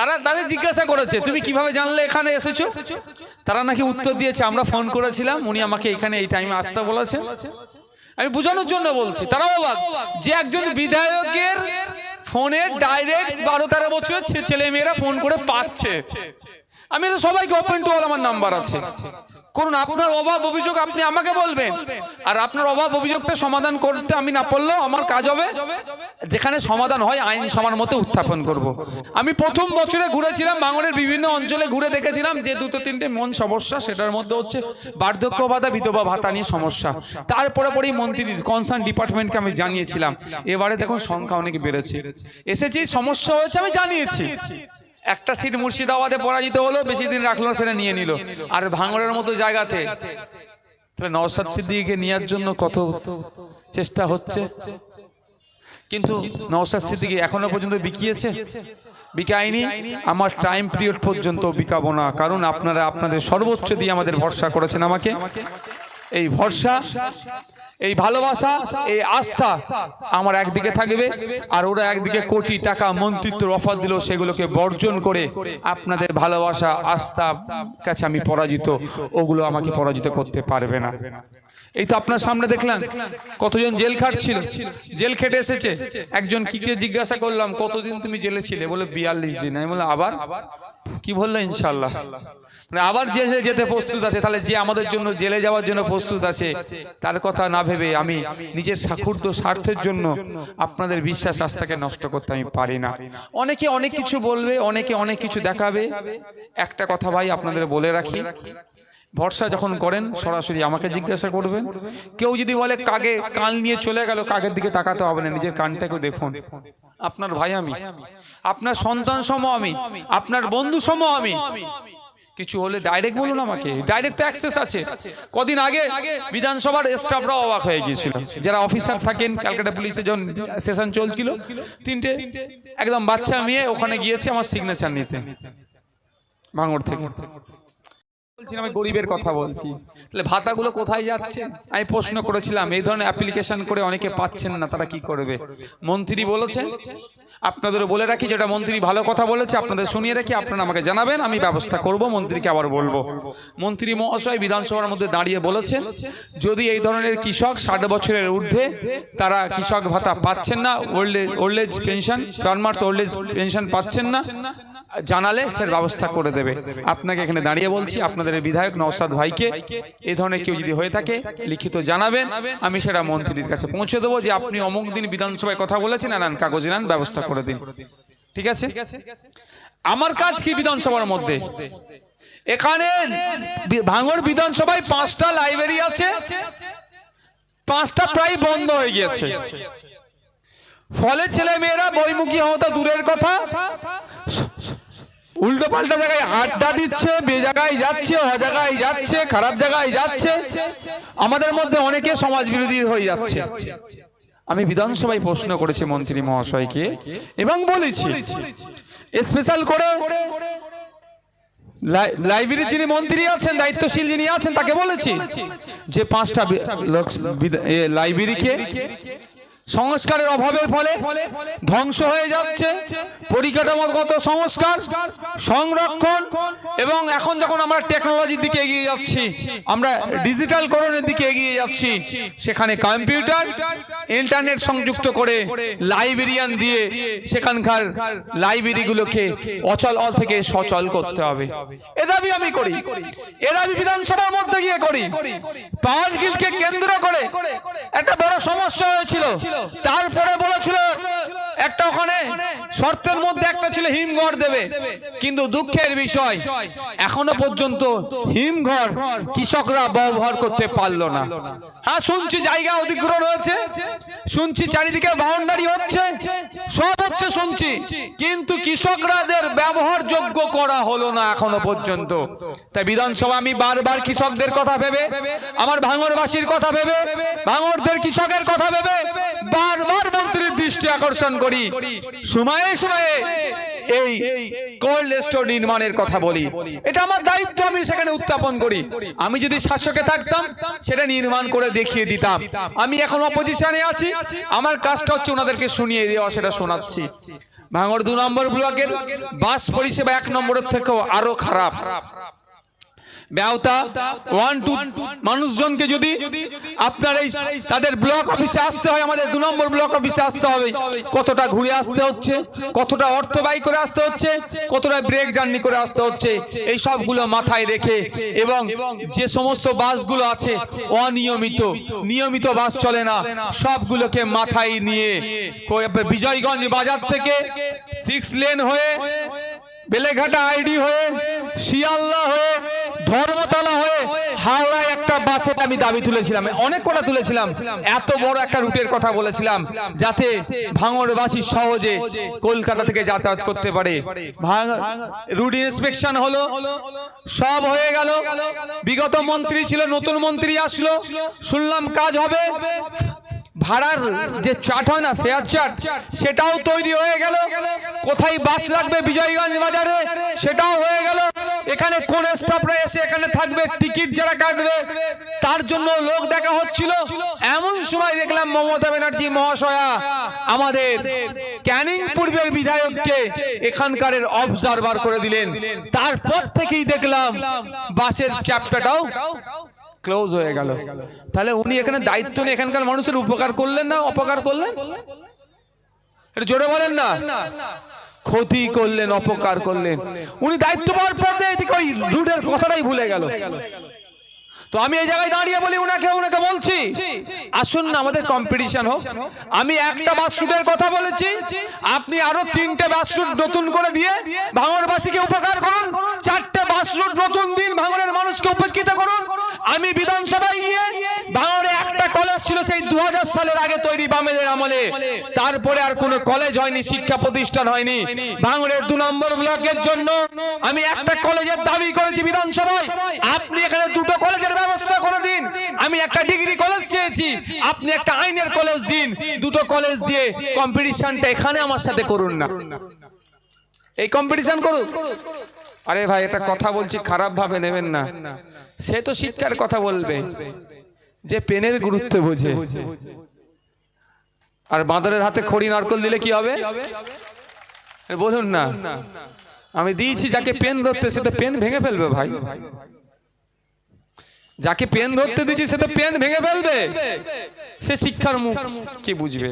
তারা তাদের জিজ্ঞাসা করেছে, তুমি কীভাবে জানলে এখানে এসেছ? তারা নাকি উত্তর দিয়েছে, আমরা ফোন করেছিলাম, উনি আমাকে এখানে এই টাইমে আসতে বলেছে। আমি বোঝানোর জন্য বলছি তারাও অবাক যে একজন বিধায়কের ফোনে ডাইরেক্ট বারো তেরো বছরের ছেলে মেয়েরা ফোন করে পাচ্ছে। আমি তো সবাইকে ওপেন টু অল আমার নাম্বার আছে। করুন, আপনার অভাব অভিযোগ আপনি আমাকে বলবেন। আর আপনার অভাব অভিযোগটা সমাধান করতে আমি না পারলেও আমার কাজ হবে। যেখানে সমাধান হয়, আইন সমান মতো উত্থাপন করব। আমি প্রথম বছরে ঘুরেছিলাম বাঙনের বিভিন্ন অঞ্চলে ঘুরে দেখেছিলাম যে দুটো তিনটে মন সমস্যা, সেটার মধ্যে হচ্ছে বার্ধক্য ভাতা বিধবা ভাতা নিয়ে সমস্যা। তারপরে পরেই মন্ত্রী কনসার্ন ডিপার্টমেন্টকে আমি জানিয়েছিলাম। এবারে দেখুন, সংখ্যা অনেক বেড়েছে। এসেছি, সমস্যা হয়েছে, আমি জানিয়েছি। একটা সিট মুর্শিদাবাদে পরাজিত হলো বেশি দিন রাখল সেটা নিয়ে নিল। আর ভাঙড়ের মতো জায়গাতে, তাহলে নওসাদ সিদ্দিকে নেওয়ার জন্য কত চেষ্টা হচ্ছে? কিন্তু নওসাদ সিদ্দিকি এখনও পর্যন্ত বিকিয়েছে? বিকায়নি? আমার টাইম পিরিয়ড পর্যন্ত বিকাবো না, কারণ আপনারা আপনাদের সর্বোচ্চ দিয়ে আমাদের ভরসা করেছেন আমাকে। এই ভরসা এই ভালোবাসা, এই আস্থা আমার একদিকে থাকবে আর ওরা একদিকে কোটি টাকা মন্ত্রিত্বর অফার দিল, সেগুলোকে বর্জন করে আপনাদের ভালোবাসা, আস্থা কাছে আমি পরাজিত। ওগুলো আমাকে পরাজিত করতে পারবে না। এই তো আপনার সামনে দেখলাম, কতজন জেল খাটছিল। জেল খেটে এসেছে। একজন কিকে জিজ্ঞাসা করলাম, কতদিন তুমি জেলে ছিলে? বলে, বিয়াল্লিশ দিন। আমি বললাম, আবার? কি বলল ইনশাল্লাহ মানে আবার জেলে যেতে প্রস্তুত আছে। তাহলে যে আমাদের জন্য জেলে যাওয়ার জন্য প্রস্তুত আছে, তার কথা না ভেবে আমি নিজের সাক্ষুর্দ স্বার্থের জন্য আপনাদের বিশ্বাস আস্থাকে নষ্ট করতে আমি পারি না। অনেকে অনেক কিছু বলবে, অনেকে অনেক কিছু দেখাবে। একটা কথা ভাই আপনাদের বলে রাখি ভরসা যখন করেন সরাসরি আমাকে জিজ্ঞাসা করবেন। কেউ যদি বলে কাগে কান নিয়ে চলে গেল কাগের দিকে তাকাতে হবে না নিজের কানটাকে দেখুন। আপনার ভাই আমি। আপনার সন্তান সম আমি। আপনার বন্ধু সম আমি। কিছু হলে ডাইরেক্ট বলুন আমাকে। ডাইরেক্ট তো অ্যাক্সেস আছে। কদিন আগে বিধানসভার স্টাফরাও অবাক হয়ে গিয়েছিল। যারা অফিসার থাকেন ক্যালকাটা পুলিশে যখন সেশন চলছিল তিনটে একদম বাচ্চা মেয়ে ওখানে গিয়েছে আমার সিগনেচার নিতে। ভাঙড় থেকে। আমি গরিবের কথা বলছি। তাহলে ভাতাগুলো কোথায় যাচ্ছে? আমি প্রশ্ন করেছিলাম, এই ধরনের অ্যাপ্লিকেশন করে অনেকে পাচ্ছেন না, তারা কি করবে? মন্ত্রী বলেছে, আপনাদেরও বলে রাখি, যেটা মন্ত্রী ভালো কথা বলেছে, আপনাদের শুনিয়ে রাখি, আপনারা আমাকে জানাবেন, আমি ব্যবস্থা করব, মন্ত্রীকে আবার বলব। মন্ত্রী মহাশয় বিধানসভার মধ্যে দাঁড়িয়ে বলেছেন যদি এই ধরনের কৃষক ষাট বছরের ঊর্ধ্বে তারা কৃষক ভাতা পাচ্ছেন না old old age pension farmers old age pension পাচ্ছেন না জানালে সে ব্যবস্থা করে দেবে। আপনাকে এখানে দাঁড়িয়ে বলছি আপনাদের বিধায়ক নওসাদ ভাইকে এ ধরনের কেউ যদি হয়ে থাকে লিখিত জানাবেন। আমি সেটা মন্ত্রীর কাছে পৌঁছে দেবো যে আপনি অমুক দিন বিধানসভায় কথা বলেছেন আনান কাগজ আনান ব্যবস্থা করে দিন। ঠিক আছে? আমার কাজ কি বিধানসভার মধ্যে? এখানে ভাঙড় বিধানসভায় পাঁচটা লাইব্রেরি আছে। পাঁচটা প্রায় বন্ধ হয়ে গিয়েছে। ফলে ছেলে মেয়েরা বইমুখী হওয়া দূরের কথা। উল্টো পাল্টা জায়গায় আড্ডা দিচ্ছে বে জায়গায় যাচ্ছে অ জায়গায় যাচ্ছে খারাপ জায়গায় যাচ্ছে। আমাদের মধ্যে অনেকে সমাজ বিরোধী হয়ে যাচ্ছে। আমি বিধানসভায় প্রশ্ন করেছি মন্ত্রী মহাশয়কে এবং বলেছি। স্পেশাল করে লাই- লাইব্রেরির যিনি মন্ত্রী আছেন দায়িত্বশীল যিনি আছেন তাকে বলেছি যে পাঁচটা লাইব্রেরিকে সংস্কারের অভাবের ফলে ধ্বংস হয়ে যাচ্ছে। পরিকাঠামোগত সংস্কার, সংরক্ষণ এবং এখন যখন আমরা টেকনোলজির দিকে এগিয়ে যাচ্ছি, আমরা ডিজিটাল করণের দিকে এগিয়ে যাচ্ছি, সেখানে কম্পিউটার ইন্টারনেট সংযুক্ত করে লাইব্রেরিয়ান দিয়ে সেখানকার লাইব্রেরিগুলোকে অচল অল থেকে সচল করতে হবে। এ দাবি আমি করি। এ দাবি বিধানসভার মধ্যে গিয়ে করি। পাওয়ার গিলকে কেন্দ্র করে একটা বড় সমস্যা হয়েছিল। তারপরে বলেছিল একটা ওখানে শর্তের মধ্যে একটা ছিল হিমঘর দেবে। কিন্তু দুঃখের বিষয়, এখনও পর্যন্ত হিমঘর কৃষকরা ব্যবহার করতে পারল না। হ্যাঁ শুনছি জায়গা অধিগ্রহণ হয়েছে, শুনছি চারিদিকে বাউন্ডারি হচ্ছে, সব হচ্ছে শুনছি, কিন্তু কৃষকরাদের ব্যবহারযোগ্য করা হলো না এখনও পর্যন্ত। তাই বিধানসভা আমি বারবার কৃষকদের কথা ভেবে, আমার ভাঙরবাসীর কথা ভেবে, ভাঙরদের কৃষকের কথা ভেবে, বারবার মন্ত্রীর দৃষ্টি আকর্ষণ করি। সময়ে সময়ে এই কোল্ড স্টোর নির্মাণের কথা বলি। এটা আমার দায়িত্ব, আমি সেখানে উত্থাপন করি। আমি যদি শাসকে থাকতাম, সেটা নির্মাণ করে দেখিয়ে দিতাম। আমি এখন অপোজিশনে আছি। আমার কাজটা হচ্ছে ওনাদেরকে শুনিয়ে দেওয়া, সেটা শোনাচ্ছি। ভাঙড় দু নম্বর ব্লকের বাস পরিষেবা এক নম্বরের থেকেও আরও খারাপ। ব্যবতা ওয়ান টু মানুষজনকে যদি আপনার এই তাদের ব্লক অফিসে আসতে হয়, আমাদের দু নম্বর ব্লক অফিসে আসতে হবে। কতটা ঘুরে আসতে হচ্ছে, কতটা অর্থ ব্যয় করে আসতে হচ্ছে, কতটা ব্রেক জার্নি করে আসতে হচ্ছে, এই সবগুলো মাথায় রেখে এবং যে সমস্ত বাসগুলো আছে, অনিয়মিত, নিয়মিত বাস চলে না, সবগুলোকে মাথায় নিয়ে বিজয়গঞ্জ বাজার থেকে সিক্স লেন হয়ে, বেলেঘাটা আইডি হয়ে, শিয়ালদা হয়ে ধর্মতলা হয়ে হাওড়ায় একটা বাসের আমি দাবি তুলেছিলাম, অনেক কটা তুলেছিলাম। এত বড় একটা রুটের কথা বলেছিলাম, যাতে ভাঙড়বাসী সহজে কলকাতা থেকে যাতায়াত করতে পারে। রুট ইন্সপেকশন হলো, সব হয়ে গেল। বিগত মন্ত্রী ছিল, নতুন মন্ত্রী আসলো। শুনলাম কাজ হবে। ভাড়ার যে চার্ট হয় না, ফেয়ার চার্ট সেটাও তৈরি হয়ে গেল। কোথায় বাস লাগবে বিজয়গঞ্জ বাজারে, সেটাও হয়ে গেল। এখানে কোন স্টাফরা এসে এখানে থাকবে টিকিট যারা কাটবে, তার জন্য লোক দেখা হচ্ছিল। এমন সময় দেখলাম মমতা ব্যানার্জি মহাশয়া আমাদের ক্যানিং পূর্বের বিধায়ককে এখানকার অবজারভার করে দিলেন। তারপর থেকেই দেখলাম বাসের চ্যাপ্টারটাও ক্লোজ হয়ে গেল। তাহলে উনি এখানে দায়িত্ব নিয়ে এখানকার মানুষের উপকার করলেন না অপকার করলেন? একটু জোরে বলেন না। ক্ষতি করলেন, অপকার করলেন। উনি দায়িত্ব পাওয়ার পর এদিকে ওই রুটের কথাটাই ভুলে গেল। তো আমি এই জায়গায় দাঁড়িয়ে বলি, উনাকে উনাকে বলছি, আসুন না আমাদের কম্পিটিশন হোক। আমি একটা বাস রুটের কথা বলেছি, আপনি আরও তিনটে বাস রুট নতুন করে দিয়ে ভাঙড়বাসীকে উপকার করুন, চারটে বাস রুট নতুন দিন ভাঙরের মানুষকে উপেক্ষিত করুন। আমি বিধানসভায় গিয়ে ভাঙড়ে একটা কলেজ ছিল সেই দু সালের আগে তৈরি বামেদের আমলে। তারপরে আর কোনো কলেজ হয়নি, শিক্ষা প্রতিষ্ঠান হয়নি। ভাঙড়ের দু নম্বর ব্লকের জন্য আমি একটা কলেজের দাবি করেছি বিধানসভায়। আপনি এখানে দুটো কলেজের ব্যবস্থা করে দিন। আমি একটা ডিগ্রি কলেজ চেয়েছি, আপনি একটা আইনের কলেজ দিন। দুটো কলেজ দিয়ে কম্পিটিশনটা এখানে আমার সাথে করুন না। এই কম্পিটিশন করুন। আরে ভাই, এটা কথা বলছি, খারাপ ভাবে নেবেন না। সে তো শিক্ষার কথা বলবে। যে পেনের গুরুত্ব বোঝে। আর বাঁদরের হাতে খড়ি, নারকল দিলে কি হবে? বলুন না। আমি দিয়েছি যাকে পেন ধরতে, সে তো পেন ভেঙে ফেলবে ভাই। যাকে পেন ধরতে দিয়েছি, সে তো পেন ভেঙে ফেলবে। সে শিক্ষার মুখ, কি বুঝবে?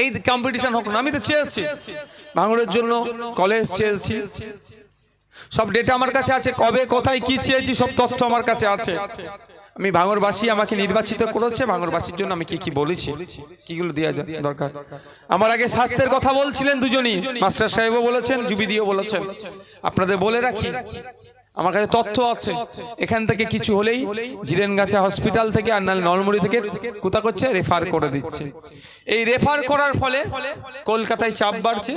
এই কম্পিটিশন হোক না, আমি তো চেয়েছি। ভাঙড়ের জন্য কলেজ চেয়েছি। সব ডেটা আমার কাছে আছে, কবে, কোথায়, কি চেয়েছি, সব তথ্য আমার কাছে আছে। আমি ভাঙরবাসী আমাকে নির্বাচিত করেছে, ভাঙরবাসীর জন্য আমি কি কি বলেছি? কিগুলো দেওয়া দরকার। আমার আগে স্বাস্থ্যের কথা বলছিলেন দুজনই। মাস্টার সাহেবও বলেছেন, জুবিদিও বলেছেন। আপনাদের বলে রাখি আমার কাছে তথ্য আছে। এখান থেকে কিছু হলেই জিরেন জিরেনগাছা হসপিটাল থেকে আর নাহলে নলমুড়ি থেকে কোথা করছে রেফার করে দিচ্ছে। এই রেফার করার ফলে কলকাতায় চাপ বাড়ছে।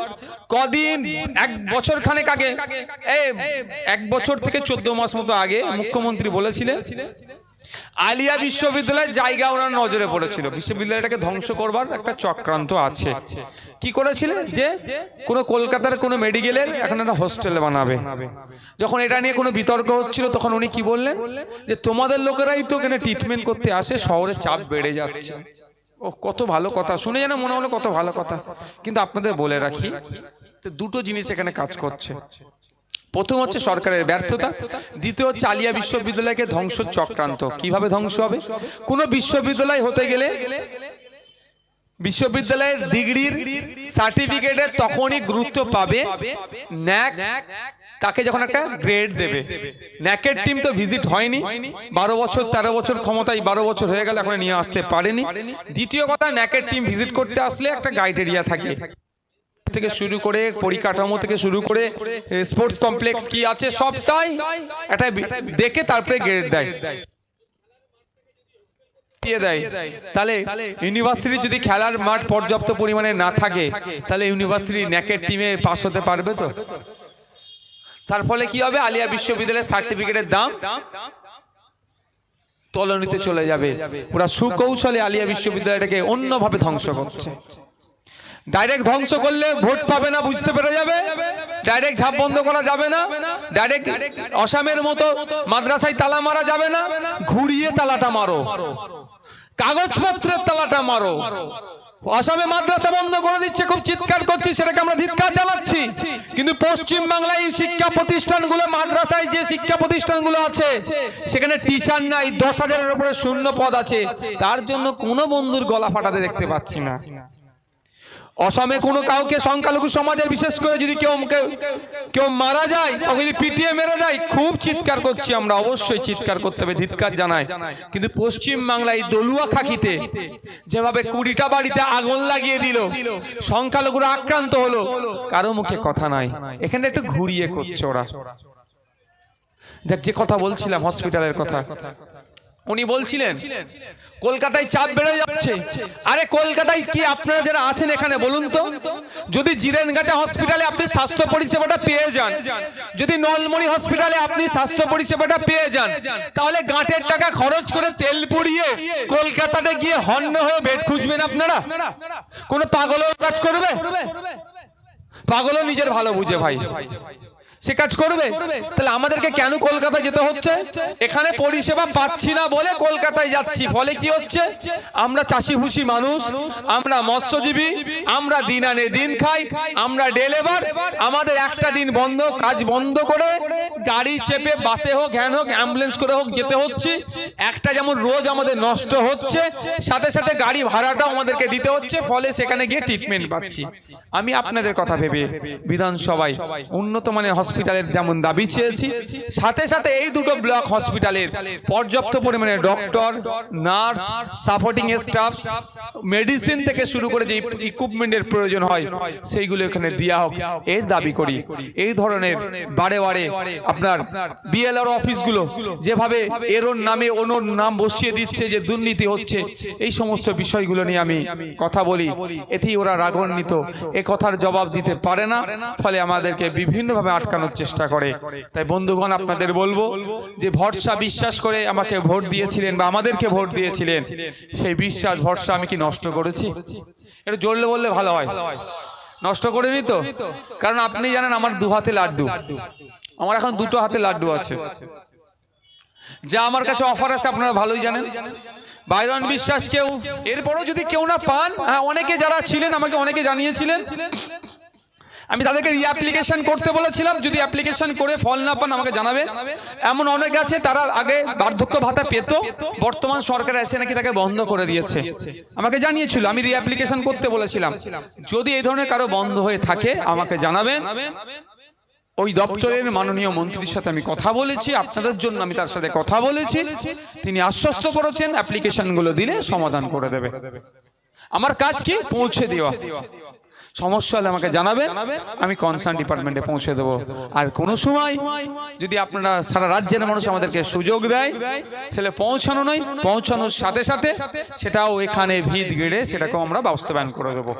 কদিন, এক বছর খানেক আগে এক বছর থেকে চোদ্দ মাস মতো আগে মুখ্যমন্ত্রী বলেছিলেন আলিয়া বিশ্ববিদ্যালয়ের জায়গা ওনার নজরে পড়েছিল। বিশ্ববিদ্যালয়টাকে ধ্বংস করবার একটা চক্রান্ত আছে। কি করেছিলেন যে কোনো কলকাতার কোনো মেডিকেলের এখন একটা হোস্টেল বানাবে। যখন এটা নিয়ে কোনো বিতর্ক হচ্ছিল তখন উনি কি বললেন? যে তোমাদের লোকেরাই তো এখানে ট্রিটমেন্ট করতে আসে শহরে চাপ বেড়ে যাচ্ছে। ও কত ভালো কথা। শুনে যেন মনে হলো কত ভালো কথা। কিন্তু আপনাদের বলে রাখি তো দুটো জিনিস এখানে কাজ করছে। প্রথম হচ্ছে সরকারের ব্যর্থতা দ্বিতীয় হচ্ছে আলিয়া বিশ্ববিদ্যালয়কে ধ্বংস চক্রান্ত। কীভাবে ধ্বংস হবে? কোনো বিশ্ববিদ্যালয় হতে গেলে বিশ্ববিদ্যালয়ের ডিগ্রির সার্টিফিকেটের তখনই গুরুত্ব পাবে ন্যাক। তাকে যখন একটা গ্রেড দেবে। ন্যাকের টিম তো ভিজিট হয়নি। বারো বছর তেরো বছর ক্ষমতায় বারো বছর হয়ে গেল এখন নিয়ে আসতে পারেনি। দ্বিতীয় কথা ন্যাকের টিম ভিজিট করতে আসলে একটা গাইডেরিয়া থাকে। থেকে শুরু করে পরিকাঠামো থেকে শুরু করে স্পোর্টস কমপ্লেক্স কি আছে, সবটাই একটা বি- দেখে তারপরে গ্রেড দেয়। দিয়ে দেয়। তাহলে যদি খেলার মাঠ পর্যাপ্ত পরিমাণে না থাকে, তাহলে টিমে হতে পারবে তো? তার ফলে কি হবে? আলিয়া বিশ্ববিদ্যালয়ের সার্টিফিকেটের দাম তলনিতে চলে যাবে। ওরা সুকৌশলে আলিয়া বিশ্ববিদ্যালয়টাকে অন্যভাবে ধ্বংস করছে। ডাইরেক্ট ধ্বংস করলে ভোট পাবে না, বুঝতে পেরে যাবে। ডাইরেক্ট ঝাপ বন্ধ করা যাবে না। ডাইরেক্ট অসামের মতো মাদ্রাসায় তালা মারা যাবে না। ঘুরিয়ে তালাটা মারো। কাগজপত্রের তালাটা মারো। আসামে মাদ্রাসা বন্ধ করে দিচ্ছে, খুব চিৎকার করছি, সেটাকে আমরা ধিৎকার জানাচ্ছি। কিন্তু পশ্চিম বাংলায় এই শিক্ষা প্রতিষ্ঠানগুলো, মাদ্রাসায় যে শিক্ষা প্রতিষ্ঠানগুলো আছে, সেখানে টিচার নাই, দশ হাজারের উপরে শূন্য পদ আছে। তার জন্য কোনো বন্ধুর গলা ফাটাতে দেখতে পাচ্ছি না। অসমে কোনো কাউকে সংখ্যালঘু সমাজের বিশেষ করে যদি কেউ কেউ- মারা যায় তাকে যদি পিটিয়ে মেরে দেয়, খুব চিৎকার করছি আমরা, অবশ্যই চিৎকার করতে হবে, ধিৎকার জানায়। কিন্তু পশ্চিম বাংলায় দলুয়া খাকিতে যেভাবে কুড়িটা বাড়িতে আগুন লাগিয়ে দিল, সংখ্যালঘুরা আক্রান্ত হলো, কারও মুখে কথা নাই। এখানে একটু ঘুরিয়ে করছে ওরা। যাক, যে কথা বলছিলাম হসপিটালের কথা। উনি বলছিলেন, কলকাতায় চাপ বেড়ে যাচ্ছে। আরে কলকাতায় কি আপনারা যারা আছেন এখানে, বলুন তো। যদি জিরেনগাছা হসপিটালে আপনি স্বাস্থ্য পরিষেবাটা পেয়ে যান, যদি নলমণি হসপিটালে আপনি স্বাস্থ্য পরিষেবাটা পেয়ে যান, তাহলে গাঁটের টাকা খরচ করে তেল পুড়িয়ে কলকাতাতে গিয়ে হন্য হয়ে বেড খুঁজবেন আপনারা? কোনো পাগলও কাজ করবে? পাগলও নিজের ভালো বুঝে ভাই। সে কাজ করবে? তাহলে আমাদেরকে কেন কলকাতায় যেতে হচ্ছে? এখানে পরিষেবা পাচ্ছি না বলে কলকাতায় যাচ্ছি। ফলে কি হচ্ছে? আমরা চাষি ভুষি মানুষ আমরা মৎস্যজীবী আমরা দিন আনে দিন খাই আমরা ডেলেবার আমাদের একটা দিন বন্ধ কাজ বন্ধ করে গাড়ি চেপে বাসে হোক হ্যান হোক অ্যাম্বুলেন্স করে হোক যেতে হচ্ছে। একটা যেমন রোজ আমাদের নষ্ট হচ্ছে সাথে সাথে গাড়ি ভাড়াটাও আমাদেরকে দিতে হচ্ছে ফলে সেখানে গিয়ে ট্রিটমেন্ট পাচ্ছি। আমি আপনাদের কথা ভেবে বিধানসভায় উন্নত মানের হসপিটালের যেমন দাবি চেয়েছি, সাথে সাথে এই দুটো ব্লক হসপিটালের পর্যাপ্ত পরিমাণে doctor nurse supporting staff medicine থেকে শুরু করে যে ইকুইপমেন্টের প্রয়োজন হয়, সেইগুলো এখানে দেওয়া হোক। এর দাবি করি। এই ধরনের বারে বারে আপনার বিএলআর অফিসগুলো যেভাবে এরোর নামে, ওনোর নাম বসিয়ে দিচ্ছে যে দুর্নীতি হচ্ছে, এই সমস্ত বিষয়গুলো নিয়ে আমি কথা বলি। এতেই ওরা রাগান্বিত। এ কথার জবাব দিতে পারে না। ফলে আমাদেরকে বিভিন্নভাবে আটকানোর চেষ্টা করে। তাই বন্ধুগণ, আপনাদের বলব যে ভরসা বিশ্বাস করে আমাকে ভোট দিয়েছিলেন বা আমাদেরকে ভোট দিয়েছিলেন, সেই বিশ্বাস, ভরসা আমি কি নষ্ট করেছি? এটা জোরলে বললে ভালো হয়। নষ্ট করিনি তো? কারণ আপনি জানেন আমার দু হাতে লাড্ডু। আমার এখন দুটো হাতে লাড্ডু আছে। যা আমার কাছে অফার আছে, আপনারা ভালোই জানেন। বাইরন বিশ্বাস কেউ, এরপরও যদি কেউ না পান হ্যাঁ অনেকে যারা ছিলেন, আমাকে অনেকে জানিয়েছিলেন আমি তাদেরকে রিঅ্যাপ্লিকেশন করতে বলেছিলাম যদি অ্যাপ্লিকেশন করে ফল না পান আমাকে জানাবেন এমন অনেক আছে তারা আগে বার্ধক্য ভাতা পেত বর্তমান সরকার এসে নাকি তাকে বন্ধ করে দিয়েছে। আমাকে জানিয়েছিল আমি রিঅ্যাপ্লিকেশন করতে বলেছিলাম। যদি এই ধরনের কারও বন্ধ হয়ে থাকে আমাকে জানাবেন। ওই দপ্তরের মাননীয় মন্ত্রীর সাথে আমি কথা বলেছি আপনাদের জন্য আমি তার সাথে কথা বলেছি। তিনি আশ্বস্ত করেছেন অ্যাপ্লিকেশনগুলো দিলে সমাধান করে দেবে। আমার কাজ কি? পৌঁছে দেওয়া। সমস্যা হলে আমাকে জানাবেন। আমি কনসার্ন ডিপার্টমেন্টে পৌঁছে দেবো। আর কোনো সময় যদি আপনারা সারা রাজ্যের মানুষ আমাদেরকে সুযোগ দেয়, তাহলে পৌঁছানো নয়, পৌঁছানোর সাথে সাথে সেটাও এখানে ভিত গেড়ে সেটাকেও আমরা বাস্তবায়ন করে দেবো।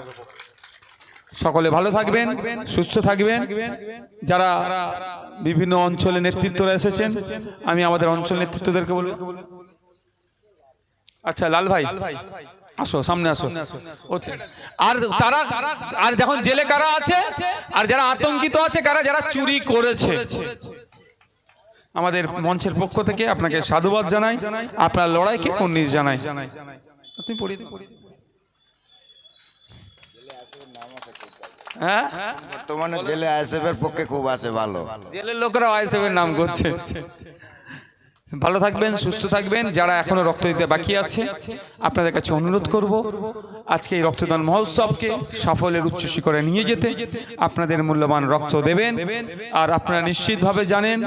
সকলে ভালো থাকবেন, সুস্থ থাকবেন। যারা বিভিন্ন অঞ্চলে নেতৃত্বরা এসেছেন, আমি আমাদের অঞ্চল নেতৃত্বদেরকে বলব। আচ্ছা লাল ভাই। আসো সামনে আসো। আর তারা আর যখন জেলে কারা আছে আর যারা আতঙ্কিত আছে কারা যারা চুরি করেছে? আমাদের মঞ্চের পক্ষ থেকে আপনাকে সাধুবাদ জানাই। আপনার লড়াইকে কন্নিস জানাই। তুমি পড়ি হ্যাঁ? বর্তমানে জেলে আইএসএফ এর পক্ষে খুব আছে ভালো। জেলের লোকেরা আইএসএফের নাম করছে। ভালো থাকবেন, সুস্থ থাকবেন। যারা এখনও রক্ত দিতে বাকি আছে, আপনাদের কাছে অনুরোধ করব, আজকে এই রক্তদান মহোৎসবকে সাফল্যের উচ্চ শিখরে নিয়ে যেতে আপনাদের মূল্যবান রক্ত দেবেন। আর আপনারা নিশ্চিতভাবে জানেন,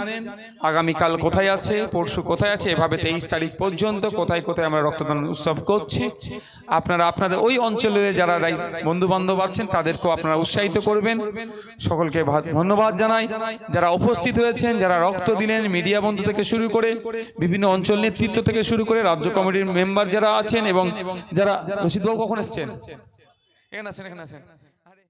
আগামীকাল কোথায় আছে, পরশু কোথায় আছে, এভাবে তেইশ তারিখ পর্যন্ত কোথায় কোথায় আমরা রক্তদান উৎসব করছি। আপনারা আপনাদের ওই অঞ্চলের যারা বন্ধু বান্ধব আছেন, তাদেরকেও আপনারা উৎসাহিত করবেন। সকলকে ধন্যবাদ জানাই। যারা উপস্থিত হয়েছেন, যারা রক্ত দিলেন, মিডিয়া বন্ধু থেকে শুরু করে বিভিন্ন অঞ্চল নেতৃত্ব থেকে শুরু করে রাজ্য কমিটির মেম্বার যারা আছেন এবং যারা রশিদবাবু কখন এসছেন? এখানে আছেন এখানে আছেন